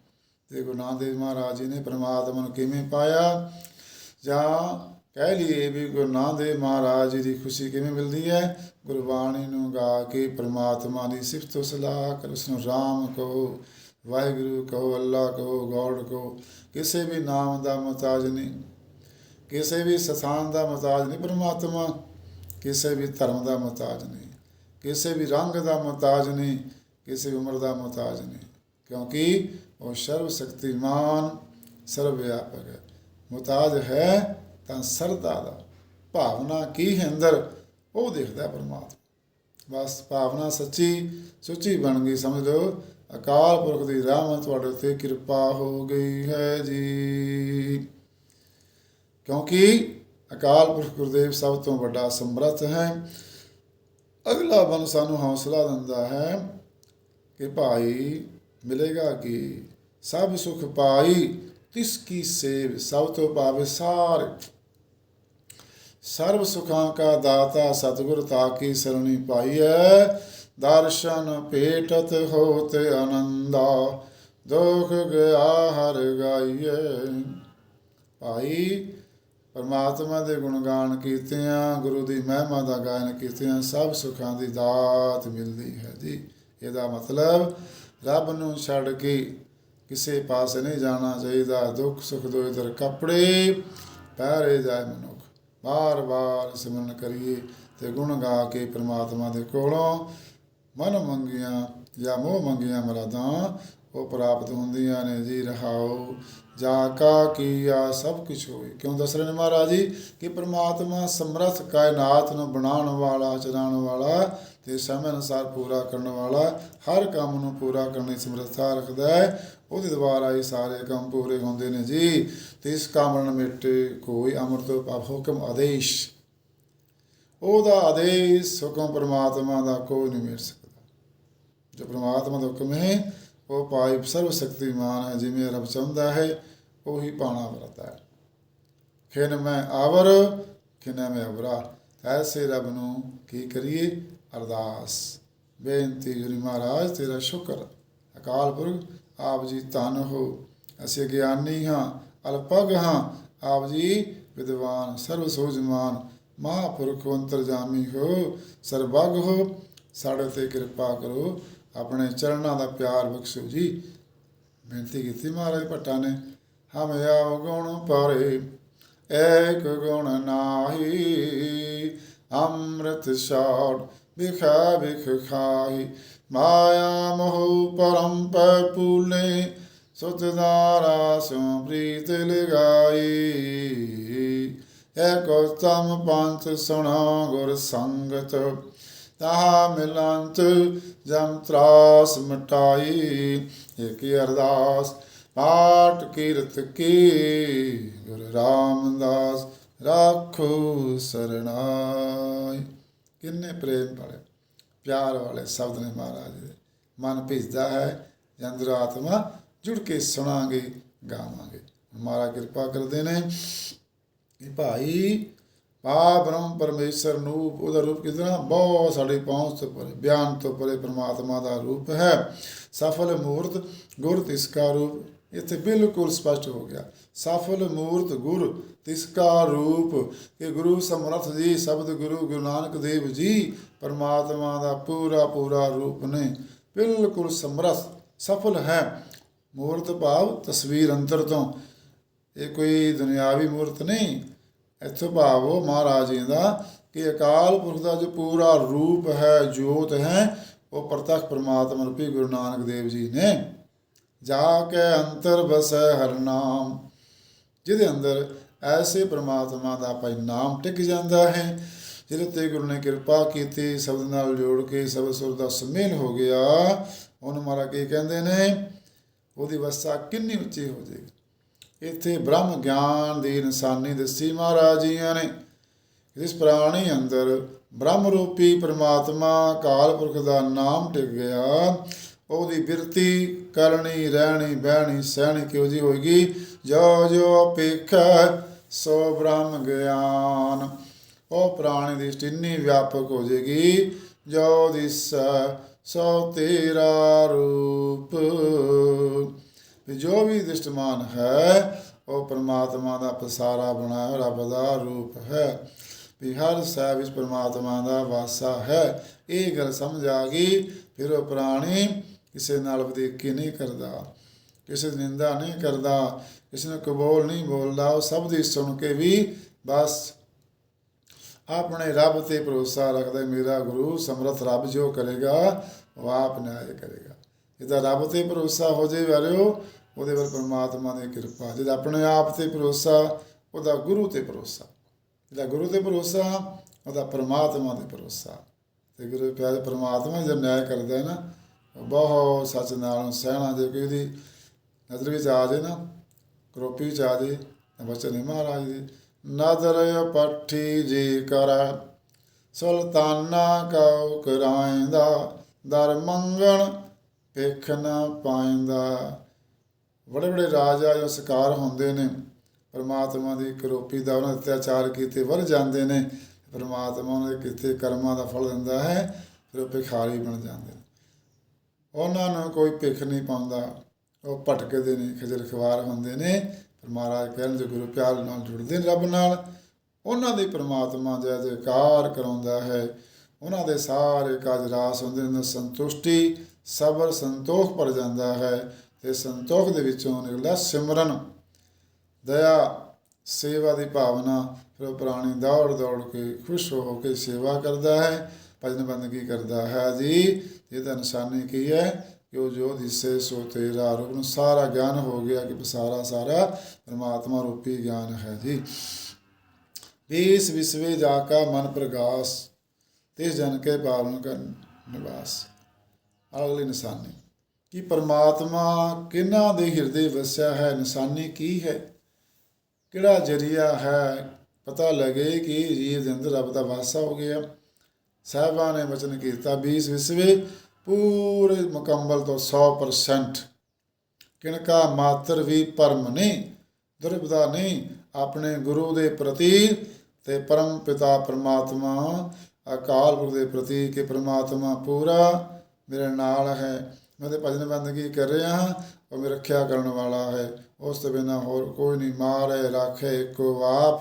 ਤੇ ਗੁਰੂ ਨਾਨਕ ਦੇਵ ਮਹਾਰਾਜ ਜੀ ਨੇ ਪ੍ਰਮਾਤਮਾ ਨੂੰ ਕਿਵੇਂ ਪਾਇਆ? ਜਾਂ ਕਹਿ ਲਈਏ ਵੀ ਗੁਰੂ ਨਾਨਕ ਦੇਵ ਮਹਾਰਾਜ ਜੀ ਦੀ ਖੁਸ਼ੀ ਕਿਵੇਂ ਮਿਲਦੀ ਹੈ? ਗੁਰਬਾਣੀ ਨੂੰ ਗਾ ਕੇ ਪ੍ਰਮਾਤਮਾ ਦੀ ਸਿਫਤ ਸਲਾਹ ਕਰ ਉਸ ਨੂੰ ਰਾਮ ਕਹੋ, ਵਾਹਿਗੁਰੂ ਕਹੋ, ਅੱਲਾ ਕਹੋ, ਗੋਡ ਕਹੋ। ਕਿਸੇ ਵੀ ਨਾਮ ਦਾ ਮੁਹਤਾਜ ਨਹੀਂ, ਕਿਸੇ ਵੀ ਸਥਾਨ ਦਾ ਮੁਹਤਾਜ ਨਹੀਂ ਪ੍ਰਮਾਤਮਾ, ਕਿਸੇ ਵੀ ਧਰਮ ਦਾ ਮੁਹਤਾਜ ਨਹੀਂ, ਕਿਸੇ ਵੀ ਰੰਗ ਦਾ ਮੁਹਤਾਜ ਨਹੀਂ, ਕਿਸੇ ਵੀ ਉਮਰ ਦਾ ਮੁਹਤਾਜ ਨਹੀਂ। ਕਿਉਂਕਿ ਉਹ ਸਰਵ ਸ਼ਕਤੀਮਾਨ ਸਰਵ ਵਿਆਪਕ ਹੈ। ਮੁਤਾਜ ਹੈ ਤਾਂ ਸਰਦਾ ਦਾ। ਭਾਵਨਾ ਕੀ ਹੈ ਅੰਦਰ? ਉਹ ਦੇਖਦਾ ਪਰਮਾਤਮਾ। ਬਸ ਭਾਵਨਾ ਸੱਚੀ ਸੁੱਚੀ ਬਣ ਗਈ, ਸਮਝ ਲਓ। ਅਕਾਲ ਪੁਰਖ ਦੀ ਰਹਿਮਤ ਤੁਹਾਡੇ ਉੱਤੇ ਕਿਰਪਾ ਹੋ ਗਈ ਹੈ ਜੀ। ਕਿਉਂਕਿ ਅਕਾਲ ਪੁਰਖ ਗੁਰਦੇਵ ਸਭ ਤੋਂ ਵੱਡਾ ਸਮਰੱਥ ਹੈ। ਅਗਲਾ ਬਨ ਸਾਨੂੰ ਹੌਸਲਾ ਦਿੰਦਾ ਹੈ ਕਿ ਭਾਈ ਮਿਲੇਗਾ ਕੀ? ਸਭ ਸੁਖ ਪਾਈ ਤਿਸ ਕੀ ਸੇਵ ਸਭ ਤੋਂ ਪਾਵੇ ਸਾਰੇ। ਸਰਬ ਸੁਖਾਂ ਕਾ ਦਾਤਾ ਸਤਿਗੁਰ ਤਾ ਕੀ ਸਰਣੀ ਪਾਈਐ। ਦਰਸ਼ਨ ਭੇਟਤ ਹੋਤ ਆਨੰਦਾ, ਦੁਖ ਗਿਆ ਹਰ ਗਾਈਐ। ਭਾਈ, ਪਰਮਾਤਮਾ ਦੇ ਗੁਣ ਗੁਣਗਾਨ ਕੀਤਿਆਂ, ਗੁਰੂ ਦੀ ਮਹਿਮਾ ਦਾ ਗਾਇਨ ਕੀਤਿਆਂ ਸਭ ਸੁਖਾਂ ਦੀ ਦਾਤ ਮਿਲਦੀ ਹੈ ਜੀ। ਇਹਦਾ ਮਤਲਬ, ਰੱਬ ਨੂੰ ਛੱਡ ਕੇ ਕਿਸੇ ਪਾਸੇ ਨਹੀਂ ਜਾਣਾ ਚਾਹੀਦਾ, ਦੁੱਖ ਸੁੱਖ ਦੋ ਇਧਰ ਕੱਪੜੇ ਪਹਿਰੇ ਜਾਏ ਮਨੁੱਖ। ਬਾਰ-ਬਾਰ ਸਿਮਰਨ ਕਰੀਏ ਤੇ ਗੁਣ ਗਾ ਕੇ ਪ੍ਰਮਾਤਮਾ ਦੇ ਕੋਲੋਂ ਮਨ ਮੰਗੀਆਂ ਜਾਂ ਮੋਹ ਮੰਗੀਆਂ ਮਰਾਦਾਂ, ਉਹ ਪ੍ਰਾਪਤ ਹੁੰਦੀਆਂ ਨੇ। ਜੀ ਰਹਾਉ ਜਾ ਕਾ ਕੀਆ ਸਭ ਕੁਝ ਹੋਏ। ਕਿਉਂ ਦੱਸ ਰਹੇ ਨੇ ਮਹਾਰਾਜ ਜੀ? ਕਿ ਪ੍ਰਮਾਤਮਾ ਸਮਰਥ ਕਾਇਨਾਤ ਨੂੰ ਬਣਾਉਣ ਵਾਲਾ, ਚਲਾਉਣ ਵਾਲਾ ਤੇ ਸਮੇਂ ਅਨੁਸਾਰ ਪੂਰਾ ਕਰਨ ਵਾਲਾ, ਹਰ ਕੰਮ ਨੂੰ ਪੂਰਾ ਕਰਨ ਦੀ ਸਮਰੱਥਾ ਰੱਖਦਾ ਹੈ। ਉਹਦੇ ਦੁਆਰਾ ਹੀ ਸਾਰੇ ਕੰਮ ਪੂਰੇ ਹੁੰਦੇ ਨੇ ਜੀ। ਤੇ ਇਸ ਕਾਮਣ ਮਿਟੇ ਕੋਈ ਅੰਮ੍ਰਿਤ ਪਾਪ, ਹੁਕਮ ਆਦੇਸ਼। ਉਹਦਾ ਆਦੇਸ਼, ਹੁਕਮ ਪ੍ਰਮਾਤਮਾ ਦਾ ਕੋਈ ਨਹੀਂ ਮਿਟ ਸਕਦਾ। ਜੋ ਪਰਮਾਤਮਾ ਦਾ ਹੁਕਮ ਹੈ, ਉਹ ਪਾਈ ਸਰਵ ਸ਼ਕਤੀਮਾਨ ਹੈ, ਜਿਵੇਂ ਰੱਬ ਚਾਹੁੰਦਾ ਹੈ, ਉਹੀ ਪਾਣਾ ਵਰਤਾ ਹੈ। ਖਿਨ ਮੈਂ ਆਵਰ, ਖਿਨ ਮੈਂ ਅਵਰਾ। ਐਸੇ ਰੱਬ ਨੂੰ ਕੀ ਕਰੀਏ? ਅਰਦਾਸ। ਬੇਨਤੀ ਗੁਰੂ ਮਹਾਰਾਜ, ਤੇਰਾ ਸ਼ੁਕਰ। ਅਕਾਲ ਪੁਰਖ ਆਪ ਜੀ ਧਨ ਹੋ, ਅਸੀਂ ਗਿਆਨੀ ਹਾਂ, ਅਲਪਗ ਹਾਂ, ਆਪ ਜੀ ਵਿਦਵਾਨ, ਸਰਵ ਸੋਜਮਾਨ, ਮਹਾਪੁਰਖ ਅੰਤਰਜਾਮੀ ਹੋ, ਸਰਬਗ ਹੋ, ਸਾਡੇ ਤੇ ਕਿਰਪਾ ਕਰੋ, ਆਪਣੇ ਚਰਨਾਂ ਦਾ ਪਿਆਰ ਬਖਸ਼ੋ ਜੀ। ਬੇਨਤੀ ਕੀਤੀ ਮਹਾਰਾਜ ਭੱਟਾ ਨੇ, ਹਮ ਆਵ ਗੁਣ ਪਰੇ, ਏਕ ਗੁਣ ਨਾਹੀ, ਅੰਮ੍ਰਿਤ ਛਾੜ ਬਿਖਾ ਬਿਖ ਖਾਈ ਮਾਇਆ ਮੋਹ ਪਰਮ ਪੈ ਪੂਲੇ ਸੁਤਦਾਰਾ ਸੋ ਪ੍ਰੀਤ ਲਗਾਈ ਏਕੋ ਤਮ ਪੰਥ ਸੁਣਾ ਗੁਰ ਸੰਗਤ ਤਾਹਾ ਮਿਲੰਤ ਜਮ ਤਰਾਸ ਮਟਾਈ ਏਕ ਅਰਦਾਸ ਪਾਠ ਕੀਰਤ ਕੀ ਗੁਰ ਰਾਮਦਾਸ ਰਾਖੋ ਸਰਣਾਈ ਕਿੰਨੇ ਪ੍ਰੇਮ ਵਾਲੇ ਪਿਆਰ ਵਾਲੇ ਸ਼ਬਦ ਨੇ ਮਹਾਰਾਜ ਦੇ। ਮਨ ਭਿੱਜਦਾ ਹੈ ਜੰਦਰ ਆਤਮਾ ਜੁੜ ਕੇ ਸੁਣਾਂਗੇ, ਗਾਵਾਂਗੇ। ਮਹਾਰਾਜ ਕਿਰਪਾ ਕਰਦੇ ਨੇ। ਕਿ ਭਾਈ ਪਾ ਬ੍ਰਹਮ ਪਰਮੇਸ਼ਰ ਨੂੰ ਉਹਦਾ ਰੂਪ ਕਿਦਾਂ ਬਹੁਤ ਸਾਡੀ ਪਹੁੰਚ ਤੋਂ ਪਰੇ, ਬਿਆਨ ਤੋਂ ਪਰੇ ਪ੍ਰਮਾਤਮਾ ਦਾ ਰੂਪ ਹੈ। ਸਫਲ ਮੂਰਤ, ਗੁਰ ਤਿਸ ਰੂਪ, ਇੱਥੇ ਬਿਲਕੁਲ ਸਪਸ਼ਟ ਹੋ ਗਿਆ। ਸਫਲ ਮੂਰਤ ਗੁਰ ਤਿਸ ਕਾ ਰੂਪ, ਕਿ ਗੁਰੂ ਸਮਰਥ ਜੀ ਸ਼ਬਦ ਗੁਰੂ ਗੁਰੂ ਨਾਨਕ ਦੇਵ ਜੀ, ਪਰਮਾਤਮਾ ਦਾ ਪੂਰਾ ਪੂਰਾ ਰੂਪ ਨੇ। ਬਿਲਕੁਲ ਸਮਰਥ, ਸਫਲ ਹੈ। ਮੂਰਤ ਭਾਵ ਤਸਵੀਰ ਅੰਤਰ ਤੋਂ। ਇਹ ਕੋਈ ਦੁਨਿਆਵੀ ਮੂਰਤ ਨਹੀਂ। ਇੱਥੋਂ ਭਾਵ ਉਹ ਮਹਾਰਾਜ ਜੀ ਦਾ, ਕਿ ਅਕਾਲ ਪੁਰਖ ਦਾ ਜੋ ਪੂਰਾ ਰੂਪ ਹੈ, ਜੋਤ ਹੈ, ਉਹ ਪ੍ਰਤੱਖ ਪ੍ਰਮਾਤਮਾ ਰੂਪੀ ਗੁਰੂ ਨਾਨਕ ਦੇਵ ਜੀ ਨੇ। ਜਾ ਕੇ ਅੰਤਰ ਬਸੈ ਹਰ ਨਾਮ। ਜਿਹਦੇ ਅੰਦਰ ਐਸੇ ਪ੍ਰਮਾਤਮਾ ਦਾ ਭਾਈ ਨਾਮ ਟਿਕ ਜਾਂਦਾ ਹੈ, ਜਿਹਦੇ ਤੇ ਗੁਰੂ ਨੇ ਕਿਰਪਾ ਕੀਤੀ ਸ਼ਬਦ ਨਾਲ ਜੋੜ ਕੇ ਸ਼ਬਦ ਸੁਰ ਦਾ ਸੁਮੇਲ ਹੋ ਗਿਆ। ਉਹਨੂੰ ਮਾਰਾ ਕੀ ਕਹਿੰਦੇ ਨੇ? ਉਹਦੀ ਅਵਸਥਾ ਕਿੰਨੀ ਉੱਚੀ ਹੋ ਜਾਏਗੀ। ਇੱਥੇ ਬ੍ਰਹਮ ਗਿਆਨ ਦੀ ਇਨਸਾਨੀ ਦੱਸੀ ਮਹਾਰਾਜ ਜੀਆਂ ਨੇ। ਇਸ ਪ੍ਰਾਣੀ ਅੰਦਰ ਬ੍ਰਹਮ ਰੂਪੀ ਪ੍ਰਮਾਤਮਾ ਕਾਲ ਪੁਰਖ ਦਾ ਨਾਮ ਟਿਕ ਗਿਆ ਉਹਦੀ ਬਿਰਤੀ ਕਰਨੀ, ਰਹਿਣੀ, ਬਹਿਣੀ, ਸਹਿਣੀ ਕਿਉਂ ਜੀ ਹੋਏਗੀ? ਜੋ ਜੋ ਅਪੇਖਾ ਸੋ ਬ੍ਰਹਮ ਗਿਆਨ। ਉਹ ਪ੍ਰਾਣੀ ਦੀ ਦ੍ਰਿਸ਼ਟੀ ਵਿਆਪਕ ਹੋ ਜਾਏਗੀ। ਜੋ ਦਿਸ, ਸੋ ਤੇਰਾ ਰੂਪ। ਵੀ ਜੋ ਵੀ ਦ੍ਰਿਸ਼ਟਮਾਨ ਹੈ, ਉਹ ਪ੍ਰਮਾਤਮਾ ਦਾ ਪਸਾਰਾ ਬਣਾਇਆ, ਰੱਬ ਦਾ ਰੂਪ ਹੈ। ਵੀ ਹਰ ਸਾਹਿਬ ਵਿੱਚ ਪ੍ਰਮਾਤਮਾ ਦਾ ਵਾਸਾ ਹੈ। ਇਹ ਗੱਲ ਸਮਝ ਆ ਗਈ। ਫਿਰ ਉਹ ਪ੍ਰਾਣੀ ਕਿਸੇ ਨਾਲ ਵਧੀਕੀ ਨਹੀਂ ਕਰਦਾ, ਕਿਸੇ ਦੀ ਨਿੰਦਾ ਨਹੀਂ ਕਰਦਾ, ਕਿਸੇ ਨੂੰ ਕਬੂਲ ਨਹੀਂ ਬੋਲਦਾ, ਉਹ ਸਭ ਦੀ ਸੁਣ ਕੇ ਵੀ ਬਸ ਆਪਣੇ ਰੱਬ ਤੇ ਭਰੋਸਾ ਰੱਖਦਾ, ਮੇਰਾ ਗੁਰੂ ਸਮਰਥ ਰੱਬ ਜੋ ਕਰੇਗਾ, ਉਹ ਆਪ ਨਿਆਇ ਕਰੇਗਾ। ਜਿਹਦਾ ਰੱਬ ਤੇ ਭਰੋਸਾ ਹੋ ਜੇ ਵਾਰਿਓ, ਉਹਦੇ ਵੱਲ ਪਰਮਾਤਮਾ ਦੀ ਕਿਰਪਾ। ਜਿਹਦਾ ਆਪਣੇ ਆਪ ਤੇ ਭਰੋਸਾ, ਉਹਦਾ ਗੁਰੂ ਤੇ ਭਰੋਸਾ। ਜਿਹਦਾ ਗੁਰੂ ਤੇ ਭਰੋਸਾ, ਉਹਦਾ ਪਰਮਾਤਮਾ ਤੇ ਭਰੋਸਾ। ਤੇ ਗੁਰੂ ਪਿਆਰੇ, ਪਰਮਾਤਮਾ ਜਦ ਨਿਆਇ ਕਰਦਾ ਹੈ ਨਾ ਬਹੁਤ ਸੱਚ ਨਾਲ ਸਹਿਣਾ ਜੇ ਕੋਈ ਉਹਦੀ ਨਜ਼ਰ ਵਿੱਚ ਆ ਜੇ ਨਾ ਕਰੋਪੀ ਵਿੱਚ ਆ ਜੇ ਤਾਂ ਬਚਨ ਹੈ ਮਹਾਰਾਜ ਦੀ। ਨਦਰ ਪੱਠੀ ਜੀ ਕਰ, ਸੁਲਤਾਨਾ ਕਉ ਕਰਾਇਂਦਾ, ਦਰ ਮੰਗਣ ਭਿਖ ਨ ਪਾਇਂਦਾ। ਬੜੇ ਬੜੇ ਰਾਜਾ ਜੋ ਸ਼ਿਕਾਰ ਹੁੰਦੇ ਨੇ। ਪਰਮਾਤਮਾ ਦੀ ਕਰੋਪੀ ਦਾ ਉਹਨਾਂ ਅਤਿਆਚਾਰ ਕੀਤੇ ਵਰ ਜਾਂਦੇ ਨੇ। ਪਰਮਾਤਮਾ ਉਹਨਾਂ ਦੇ ਕੀਤੇ ਕਰਮਾਂ ਦਾ ਫਲ ਦਿੰਦਾ ਹੈ, ਫਿਰ ਉਹ ਭਿਖਾਰੀ ਬਣ ਜਾਂਦੇ ਨੇ। ਉਹਨਾਂ ਨੂੰ ਕੋਈ ਭਿੱਖ ਨਹੀਂ ਪਾਉਂਦਾ। ਉਹ ਭਟਕਦੇ ਨੇ, ਖਜਲ ਖਵਾਰ ਹੁੰਦੇ ਨੇ। ਪਰ ਮਹਾਰਾਜ ਕਹਿਣ ਜੇ ਗੁਰੂ ਪਿਆਰ ਨਾਲ ਜੁੜਦੇ ਨੇ ਰੱਬ ਨਾਲ। ਉਹਨਾਂ ਦੇ ਪ੍ਰਮਾਤਮਾ ਜੈ ਜੈਕਾਰ ਕਰਾਉਂਦਾ ਹੈ। ਉਹਨਾਂ ਦੇ ਸਾਰੇ ਕਾਜ ਰਾਸ ਹੁੰਦੇ ਨੇ। ਸੰਤੁਸ਼ਟੀ, ਸਬਰ, ਸੰਤੋਖ ਭਰ ਜਾਂਦਾ ਹੈ ਤੇ ਸੰਤੋਖ ਦੇ ਵਿੱਚੋਂ ਨਿਕਲਦਾ ਸਿਮਰਨ। ਦਇਆ, ਸੇਵਾ ਦੀ ਭਾਵਨਾ। ਫਿਰ ਉਹ ਪ੍ਰਾਣੀ ਦੌੜ ਦੌੜ ਕੇ ਖੁਸ਼ ਹੋ ਕੇ ਸੇਵਾ ਕਰਦਾ ਹੈ। ਭਜਨ ਬੰਦਗੀ ਕਰਦਾ ਹੈ ਜੀ? ਇਹਦਾ ਨਿਸ਼ਾਨੇ ਕੀ ਹੈ? ਕਿ ਉਹ ਜੋ ਦਿਸੇ ਸੋ ਤੇਰਾ ਰੂਪ ਨੂੰ ਸਾਰਾ ਗਿਆਨ ਹੋ ਗਿਆ ਕਿ ਸਾਰਾ ਸਾਰਾ ਪਰਮਾਤਮਾ ਰੂਪੀ ਗਿਆਨ ਹੈ ਜੀ। ਇਸ ਵਿਸਵੇ ਜਾ ਕਾ ਮਨ ਪ੍ਰਗਾਸ ਤੇ ਜਨ ਕੇ ਪਾਵਨ ਕਰਨ ਨਿਵਾਸ। ਅਗਲੇ ਨਿਸ਼ਾਨੇ। ਕਿ ਪਰਮਾਤਮਾ ਕਿਨਾਂ ਦੇ ਹਿਰਦੇ ਵਸਿਆ ਹੈ, ਨਿਸ਼ਾਨੀ ਕੀ ਹੈ? ਕਿਹੜਾ ਜਰੀਆ ਹੈ? ਪਤਾ ਲਗੇ ਕਿ ਜੀਵ ਦੇ ਰੱਬ ਦਾ ਵਾਸਾ ਹੋ ਗਿਆ। ਸਾਹਿਬਾਂ ਨੇ ਵਚਨ ਕੀਤਾ 20 ਵਿਸਵੇ, ਪੂਰੇ ਮੁਕੰਮਲ ਤੋਂ 100% ਕਿਣਕਾ ਮਾਤਰ ਵੀ ਪਰਮ ਨਹੀਂ ਦੁਰਬਦਾ ਨਹੀਂ ਆਪਣੇ ਗੁਰੂ ਦੇ ਪ੍ਰਤੀ ਤੇ ਪਰਮ ਪਿਤਾ ਪ੍ਰਮਾਤਮਾ, ਅਕਾਲ ਪੁਰਖ ਦੇ ਪ੍ਰਤੀ ਕਿ ਪ੍ਰਮਾਤਮਾ ਪੂਰਾ ਮੇਰੇ ਨਾਲ ਹੈ। ਮੈਂ ਤੇ ਭਜਨ ਬੰਦਗੀ ਕਰ ਰਿਹਾ ਹਾਂ, ਉਹ ਮੇਰੀ ਰੱਖਿਆ ਕਰਨ ਵਾਲਾ ਹੈ। ਉਸ ਤੋਂ ਬਿਨਾਂ ਹੋਰ ਕੋਈ ਨਹੀਂ ਮਾਰੇ, ਰਾਖੇ ਇੱਕੋ ਆਪ।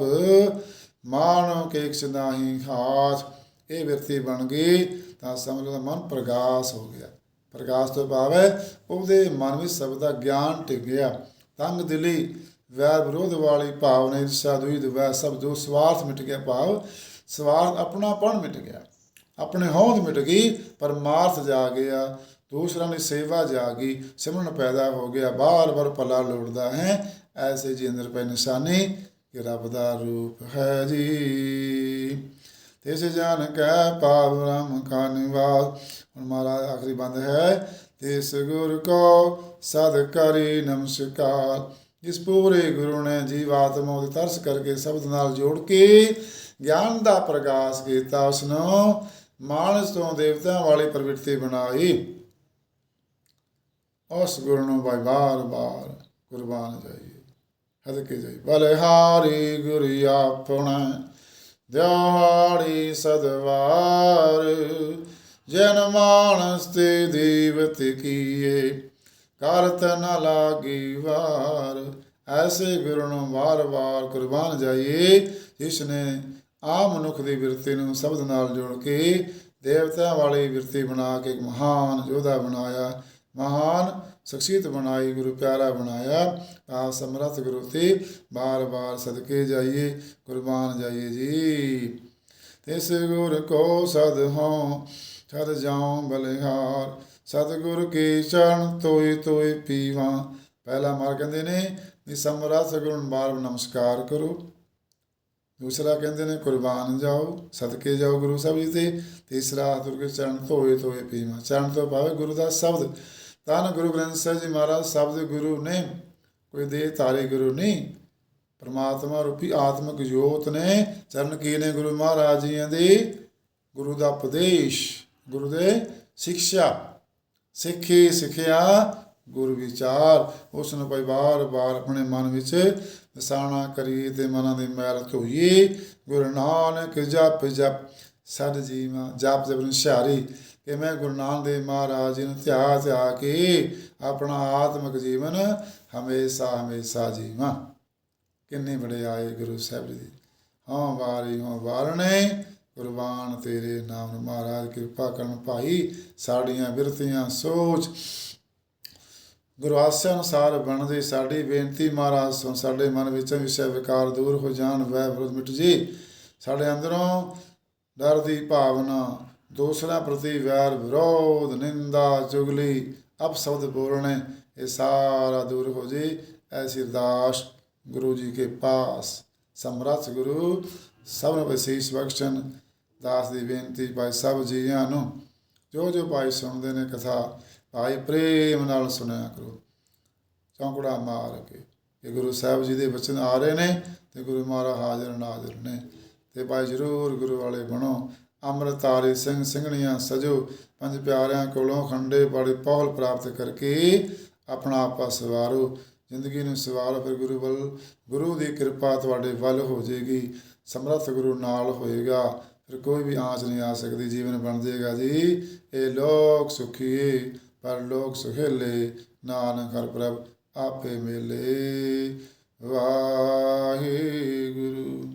ਮਾਨੋ ਕੇ ਇੱਕ ਨਾਹੀ ਹਾਥ ਇਹ ਵਿਰਤੀ ਬਣ ਗਈ ਤਾਂ ਸਮਝ ਲਓ ਮਨ ਪ੍ਰਗਾਸ ਹੋ ਗਿਆ। ਪ੍ਰਕਾਸ਼ ਤੋਂ ਭਾਵ ਹੈ ਉਹਦੇ ਮਨ ਵਿੱਚ ਸਭ ਦਾ ਗਿਆਨ ਟਿਕ ਗਿਆ ਤੰਗ ਦਿਲੀ, ਵੈਰ ਵਿਰੋਧ ਵਾਲੀ ਭਾਵਨਾ ਇਰਸ਼ਾ ਦੁਇਦ ਵੈ ਸਭ ਜੋ ਸਵਾਰਥ ਮਿਟ ਗਿਆ ਭਾਵ, ਸਵਾਰਥ ਆਪਣਾਪਣ ਮਿਟ ਗਿਆ। ਆਪਣੇ ਹੋਂਦ ਮਿਟ ਗਈ ਪਰਮਾਰਥ ਜਾ ਗਿਆ। ਦੂਸਰਾਂ ਦੀ ਸੇਵਾ ਜਾ ਗਈ, ਸਿਮਰਨ ਪੈਦਾ ਹੋ ਗਿਆ। ਬਾਰ ਬਾਰ ਭਲਾ ਲੋੜਦਾ ਹੈ, ਐਸੇ ਜੀ ਅੰਦਰ ਪੈ ਨਿਸ਼ਾਨੀ ਕਿ ਰੱਬ ਦਾ ਰੂਪ ਹੈ ਜੀ। ਤਿਸ ਜਾਨ ਕੈ ਪਾਵ ਰਾਮ ਕਾ ਨਿਵਾਸ। ਹੁਣ ਮਹਾਰਾਜ ਆਖਰੀ ਬੰਦ ਹੈ ਤਿਸ ਗੁਰ ਕੋ ਸਦ ਕਰੀ ਨਮਸਕਾਰ। ਜਿਸ ਪੂਰੇ ਗੁਰੂ ਨੇ ਜੀਵਾਤਮਾ ਉਤੇ ਤਰਸ ਕਰਕੇ ਸ਼ਬਦ ਨਾਲ ਜੋੜ ਕੇ ਗਿਆਨ ਦਾ ਪ੍ਰਕਾਸ਼ ਕੀਤਾ ਉਸ ਨੂੰ ਮਾਨਸ ਤੋਂ ਦੇਵਤਿਆਂ ਵਾਲੀ ਪ੍ਰਵਿਰਤੀ ਬਣਾਈ। ਉਸ ਗੁਰੂ ਨੂੰ ਬਾਈ ਬਾਰ ਬਾਰ ਕੁਰਬਾਨ ਜਾਈਏ। ਹਦ ਕੇ ਜਾਈ ਬਲਿਹਾਰੀ ਗੁਰੂ ਆਪਣਾ ਦਿਹਾੜੀ ਸਦਵਾਰ, ਜਨ ਮਾਨਸ ਤੇ ਦੇਵਤ ਕੀਏ, ਕਰਤ ਨ ਲਾਗੀ ਵਾਰ। ਐਸੇ ਗੁਰੂ ਨੂੰ ਵਾਰ-ਵਾਰ ਕੁਰਬਾਨ ਜਾਈਏ, ਜਿਸ ਨੇ ਆ ਮਨੁੱਖ ਦੀ ਬਿਰਤੀ ਨੂੰ ਸ਼ਬਦ ਨਾਲ ਜੋੜ ਕੇ ਦੇਵਤਿਆਂ ਵਾਲੀ ਬਿਰਤੀ ਬਣਾ ਕੇ ਇੱਕ ਮਹਾਨ ਯੋਧਾ ਬਣਾਇਆ। ਮਹਾਨ ਸ਼ਖਸੀਅਤ ਬਣਾਈ, ਗੁਰੂ ਪਿਆਰਾ ਬਣਾਇਆ ਆ ਸਮਰਥ ਗੁਰੂ ਤੇ ਬਾਰ-ਬਾਰ ਸਦਕੇ ਜਾਈਏ ਕੁਰਬਾਨ ਜਾਈਏ ਜੀ। ਤਿਸ ਗੁਰ ਕੋ ਸਦ ਹਉ ਛਦ ਜਾਉ ਬਲਿਹਾਰ, ਸਤਿਗੁਰ ਕੀ ਚਰਨ ਤੋਏ ਤੋਏ ਪੀਵਾ। ਪਹਿਲਾ ਮਾਰ ਕਹਿੰਦੇ ਨੇ ਵੀ ਸਮਰਥ ਗੁਰੂ ਬਾਰ ਨਮਸਕਾਰ ਕਰੋ। ਦੂਸਰਾ ਕਹਿੰਦੇ ਨੇ, ਕੁਰਬਾਨ ਜਾਓ, ਸਦਕੇ ਜਾਓ ਗੁਰੂ ਸਾਹਿਬ ਜੀ ਤੇ। ਤੀਸਰਾ ਹੱਥ ਕੇ ਚਰਨ ਧੋਏ ਧੋਏ ਪੀਵਾ। ਚਰਨ ਤੋਂ ਭਾਵੇਂ ਗੁਰੂ ਦਾ ਸ਼ਬਦ ਤਾਂ ਗੁਰੂ ਗ੍ਰੰਥ ਸਾਹਿਬ ਜੀ ਮਹਾਰਾਜ ਸ਼ਬਦ ਗੁਰੂ ਨੇ ਕੋਈ ਦੇ ਤਾਰੇ ਗੁਰੂ ਨਹੀਂ। ਪਰਮਾਤਮਾ ਰੂਪੀ ਆਤਮਿਕ ਜੋਤ ਨੇ, ਚਰਨ ਕੀ ਨੇ ਗੁਰੂ ਮਹਾਰਾਜ ਜੀਆਂ ਦੇ? ਗੁਰੂ ਦਾ ਉਪਦੇਸ਼, ਗੁਰੂ ਦੇ ਸਿੱਖਿਆ। ਸਿੱਖੀ ਸਿੱਖਿਆ, ਗੁਰ ਵਿਚਾਰ। ਉਸ ਨੂੰ ਭਾਈ ਬਾਰ-ਬਾਰ ਆਪਣੇ ਮਨ ਵਿੱਚ ਵਸਾਣਾ ਕਰੀਏ ਤੇ ਮਨਾਂ ਦੀ ਮੈਲ ਧੋਈਏ। ਗੁਰੂ ਨਾਨਕ ਜਪ ਜਪ ਸਦ ਜੀਵਾ, ਜਪ ਜਪ ਨਿਸ਼ਾਰੀ ਕਿ ਮੈਂ ਗੁਰੂ ਨਾਨਕ ਦੇਵ ਮਹਾਰਾਜ ਜੀ ਨੂੰ ਧਿਆ ਧਿਆ ਕੇ ਆਪਣਾ ਆਤਮਿਕ ਜੀਵਨ ਹਮੇਸ਼ਾ ਹਮੇਸ਼ਾ ਜੀਵਾਂ। ਕਿੰਨੇ ਬੜੇ ਆਏ ਗੁਰੂ ਸਾਹਿਬ ਜੀ। ਹਾਂ ਵਾਰੀ ਹਾਂ ਵਾਰਣੇ ਕੁਰਬਾਨ ਤੇਰੇ ਨਾਮ ਨੂੰ ਮਹਾਰਾਜ ਕਿਰਪਾ ਕਰਨ ਭਾਈ, ਸਾਡੀਆਂ ਬਿਰਤੀਆਂ ਸੋਚ। ਗੁਰੂ ਆਸਿਆ ਅਨੁਸਾਰ ਬਣਦੀ ਸਾਡੀ ਬੇਨਤੀ ਮਹਾਰਾਜ ਸੁਣ ਸਾਡੇ ਮਨ ਵਿੱਚੋਂ ਵਿਸ਼ੇ ਵਿਕਾਰ ਦੂਰ ਹੋ ਜਾਣ ਵੈ ਵਿਰੋਧ ਮਿਟ ਜੀ। ਸਾਡੇ ਅੰਦਰੋਂ ਡਰ ਦੀ ਭਾਵਨਾ ਦੂਸਰਿਆਂ ਪ੍ਰਤੀ ਵੈਰ ਵਿਰੋਧ, ਨਿੰਦਾ, ਚੁਗਲੀ, ਅਪਸ਼ਬਦ ਬੋਲਣੇ ਇਹ ਸਾਰਾ ਦੂਰ ਹੋ ਜੇ, ਐਸੀ ਅਰਦਾਸ ਗੁਰੂ ਜੀ ਕੇ ਪਾਸ। ਸਮਰੱਥ ਗੁਰੂ, ਸਭ ਨੂੰ ਵਿਸ਼ੇਸ਼ ਬਖਸ਼ਣ। ਦਾਸ ਦੀ ਬੇਨਤੀ ਭਾਈ ਸਭ ਜੀਆਂ ਨੂੰ, ਜੋ ਜੋ ਭਾਈ ਸੁਣਦੇ ਨੇ ਕਥਾ, ਭਾਈ ਪ੍ਰੇਮ ਨਾਲ ਸੁਣਿਆ ਕਰੋ। ਚੌਂਕੜਾ ਮਾਰ ਕੇ ਕਿ ਗੁਰੂ ਸਾਹਿਬ ਜੀ ਦੇ ਬਚਨ ਆ ਰਹੇ ਨੇ ਤੇ ਗੁਰੂ ਮਹਾਰਾਜ ਹਾਜ਼ਰ ਨਾਜ਼ਰ ਨੇ। ਤੇ ਭਾਈ ਜਰੂਰ ਗੁਰੂ ਵਾਲੇ ਬਣੋ ਅੰਮ੍ਰਿਤਾਰੀ ਸਿੰਘ ਸਿੰਘਣੀਆਂ ਸਜੋ ਪੰਜ ਪਿਆਰਿਆਂ ਕੋਲੋਂ ਖੰਡੇ ਬੜੇ ਪੌਲ ਪ੍ਰਾਪਤ ਕਰਕੇ ਆਪਣਾ ਆਪਾ ਸਵਾਰੋ। ਜ਼ਿੰਦਗੀ ਨੂੰ ਸਵਾਲ ਫਿਰ ਗੁਰੂ ਵੱਲ, ਗੁਰੂ ਦੀ ਕਿਰਪਾ ਤੁਹਾਡੇ ਵੱਲ ਹੋ ਜਾਏਗੀ, ਸਮਰੱਥ ਗੁਰੂ ਨਾਲ ਹੋਏਗਾ। ਫਿਰ ਕੋਈ ਵੀ ਆਂਚ ਨਹੀਂ ਆ ਸਕਦੀ, ਜੀਵਨ ਬਣ ਜਾਏਗਾ ਜੀ। ਇਹ ਲੋਕ ਸੁਖੀ, ਪਰ ਲੋਕ ਸੁਹੇਲੇ, ਨਾਨਕ ਹਰ ਪ੍ਰਭ ਆਪੇ ਮਿਲੇ। ਵਾਹਿਗੁਰੂ।